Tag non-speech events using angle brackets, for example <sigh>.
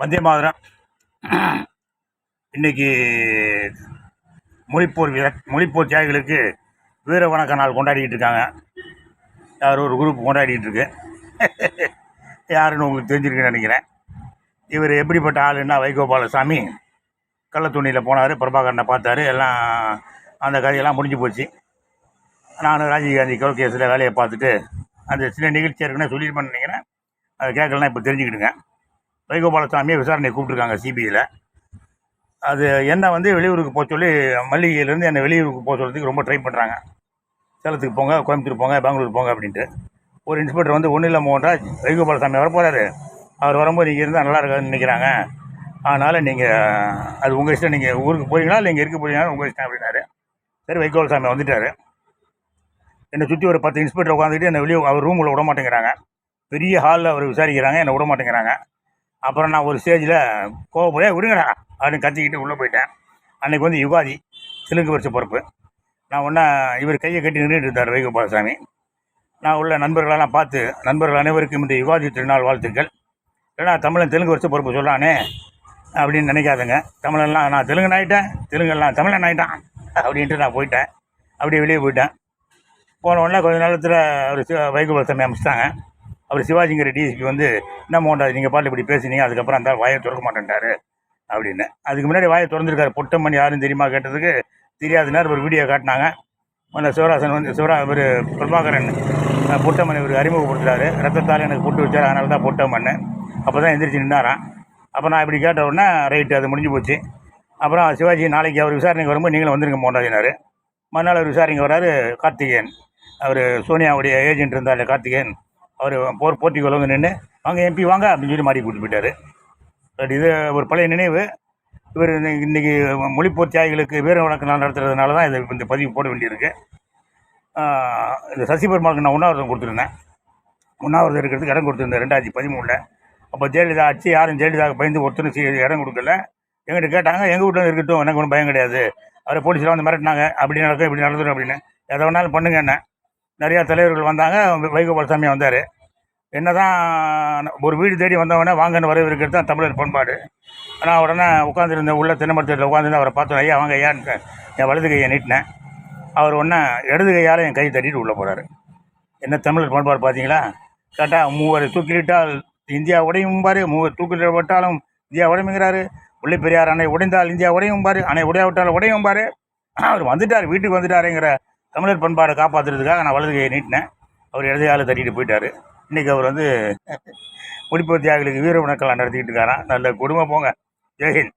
வந்தே மாதிரம். இன்னைக்கு மொழிப்போர் வீர மொழிப்போர் தியாகிகளுக்கு வீர வணக்க நாள் கொண்டாடிக்கிட்டு இருக்காங்க. யார் ஒரு குரூப் கொண்டாடிக்கிட்டு இருக்கு. யாருன்னு உங்களுக்கு தெரிஞ்சிருக்குன்னு நினைக்கிறேன். இவர் எப்படிப்பட்ட ஆளுன்னா வைகோபாலசாமி. கள்ளத்துணியில் போனார் பிரபாகரனை பார்த்தாரு எல்லாம் அந்த கதையெல்லாம் முடிஞ்சு போச்சு. நான் ராஜீவ்காந்தி கொலை கேஸில் வேலையை பார்த்துட்டு அந்த சின்ன நிகழ்ச்சி இருக்குன்னு சொல்லியிருப்பேன்னு நினைக்கிறேன். அதை கேட்கலன்னா இப்போ தெரிஞ்சுக்கிடுங்க. வைகோபாலசாமியை விசாரணை கூப்பிட்ருக்காங்க சிபிஐயில் அது என்ன வந்து வெளியூருக்கு போக சொல்லி மல்லிகையிலேருந்து என்னை வெளியூருக்கு போக சொல்கிறதுக்கு ரொம்ப ட்ரை பண்ணுறாங்க சேலத்துக்கு போங்க கோயம்புத்தூர் போங்க பெங்களூர் போங்க அப்படின்ட்டு. ஒரு இன்ஸ்பெக்டர் வந்து ஒன்றும் இல்லை மோகன்ராஜ் வைகோபாலசாமி வரப்போகிறாரு அவர் வரும்போது நீங்கள் இருந்தால் நல்லா இருக்காதுன்னு நினைக்கிறாங்க. அதனால் நீங்கள் அது உங்கள் இஷ்டம். நீங்கள் ஊருக்கு போகிறீங்களா இல்லை இங்கே இருக்க போகிறீங்களா உங்கள் இஷ்டம் அப்படின்னாரு. சரி வைகோபாலசாமி வந்துட்டார். என்னை சுற்றி ஒரு பத்து இன்ஸ்பெக்டர் உட்காந்துக்கிட்டு என்னை வெளியே அவர் ரூமில் விட மாட்டேங்கிறாங்க. பெரிய ஹாலில் அவர் விசாரிக்கிறாங்க என்னை விட மாட்டேங்கிறாங்க. அப்புறம் நான் ஒரு ஸ்டேஜில் கோவப்படியே விடுங்கடா அப்படின்னு கத்திக்கிட்டு உள்ளே போயிட்டேன். அன்றைக்கி வந்து யுகாதி தெலுங்கு வருஷ பொறுப்பு நான் ஒன்றா இவர் கையை கட்டி நின்றுட்டு இருந்தார் வைகோபாலசாமி நான் உள்ள நண்பர்களெல்லாம் பார்த்து நண்பர்கள் அனைவருக்கும் இந்த யுகாதி திருநாள் வாழ்த்துக்கள். ஏன்னா தமிழன் தெலுங்கு வருஷ பொறுப்பு சொல்கிறானே அப்படின்னு நினைக்காதுங்க. தமிழெல்லாம் நான் தெலுங்கு ஆகிட்டேன் தெலுங்கெல்லாம் தமிழன் ஆகிட்டான் அப்படின்ட்டு நான் போயிட்டேன். அப்படியே வெளியே போயிட்டேன். போன உடனே கொஞ்ச நேரத்தில் அவர் சிவ வைகோபாலசாமி அமைச்சிட்டாங்க. அவர் சிவாஜிங்கிற டிஎஸ்பி வந்து என்ன மோண்டாது நீங்கள் பாட்டு இப்படி பேசினீங்க அதுக்கப்புறம் அந்த வாயை திறக்க மாட்டேன்ட்டாரு அப்படின்னு. அதுக்கு முன்னாடி வாயை திறந்துருக்காரு பொட்டம்மன் யாரும் தெரியுமா கேட்டதுக்கு தெரியாதுனார் ஒரு வீடியோ காட்டினாங்க. அந்த சிவராசன் வந்து சிவரா இவர் பிரபாகரன் பொட்டம்மன் இவர் அறிமுகப்படுத்துறாரு. ரத்தத்தால் எனக்கு பொட்டு வச்சார் அதனால தான் பொட்டம்மன் அப்போ தான் எந்திரிச்சு நின்னாராம். அப்போ நான் இப்படி கேட்ட உடனே ரைட்டு அது முடிஞ்சு போச்சு. அப்புறம் சிவாஜி நாளைக்கு அவர் விசாரணைக்கு வரும்போது நீங்களும் வந்துருங்க மோகன்ராஜினார் மறுநாள் அவர் விசாரணைக்கு வராரு கார்த்திகேயன். அவர் சோனியாவுடைய ஏஜென்ட் இருந்தார் கார்த்திகேயன். அவர் போர் போர்ட்டிக்கோல வந்து நின்று வாங்க எம்பி வாங்க அப்படின்னு சொல்லி மாடி கூட்டு போயிட்டார். பட் இது ஒரு பழைய நினைவு. இவர் இன்றைக்கி மொழிப்போர் தியாகிகளுக்கு வீர வணக்கம் நான் நடத்துறதுனால தான் இதை இந்த பதிவு போட வேண்டியிருக்கு. இந்த சசிபெருமாளுக்கு நான் உண்ணாவிரதம் கொடுத்துருந்தேன். உண்ணாவிரதம் இருக்கிறதுக்கு இடம் கொடுத்துருந்தேன் ரெண்டாயிரத்தி பதிமூணில். அப்போ ஜெயலலிதா ஆச்சு யாரும் ஜெயலலிதாவுக்கு பயந்து ஒருத்தரும் சி- இடம் கொடுக்கல. எங்கிட்ட கேட்டாங்க எங்கள் வீட்டில் இருக்கட்டும் எனக்கு ஒன்றும் பயம் கிடையாது. அவரை போலீஸில் வந்து மிரட்டினாங்க அப்படி நடக்கும் இப்படி நடந்துடும் அப்படின்னு. எதை வேணாலும் பண்ணுங்க என்ன. நிறையா தலைவர்கள் வந்தாங்க. வைகோபாலசாமி வந்தார். என்ன தான் ஒரு வீடு தேடி வந்தவொடனே வாங்கன்னு வரவேற்கிறது தான் தமிழர் பண்பாடு. ஆனால் உடனே உட்காந்துருந்த உள்ள தென்னமரத்தில் உட்காந்துருந்து அவரை பார்த்தோம் ஐயா வாங்க ஐயான்னு என் வலது கையை நீட்டினேன். அவர் ஒன்றா இடது கையால் என் கை தட்டிட்டு உள்ளே போகிறாரு என்ன தமிழர் பண்பாடு பார்த்தீங்களா? கரெக்டாக மூவர் தூக்கிலிட்டால் இந்தியா உடையும் பாரு. மூவர் தூக்கிலிடப்பட்டாலும் இந்தியா உடையுங்கிறாரு முல்லை பெரியார் அணை உடைந்தால் இந்தியா உடையும் பாரு. அணை உடையாவிட்டால் உடையும் பாரு. அவர் வந்துட்டார். வீட்டுக்கு வந்துட்டாருங்கிற தமிழர் பண்பாடை காப்பாற்றுறதுக்காக நான் வலது கையை நீட்டினேன். அவர் இடது காலை தட்டிட்டு போயிட்டார். இன்றைக்கி அவர் வந்து <laughs> முடிப்பு தியாகிகளுக்கு வீர வணக்கம் நடத்திக்கிட்டு இருக்காராம். நல்ல குடும்பம் போங்க. ஜெயஹிந்த்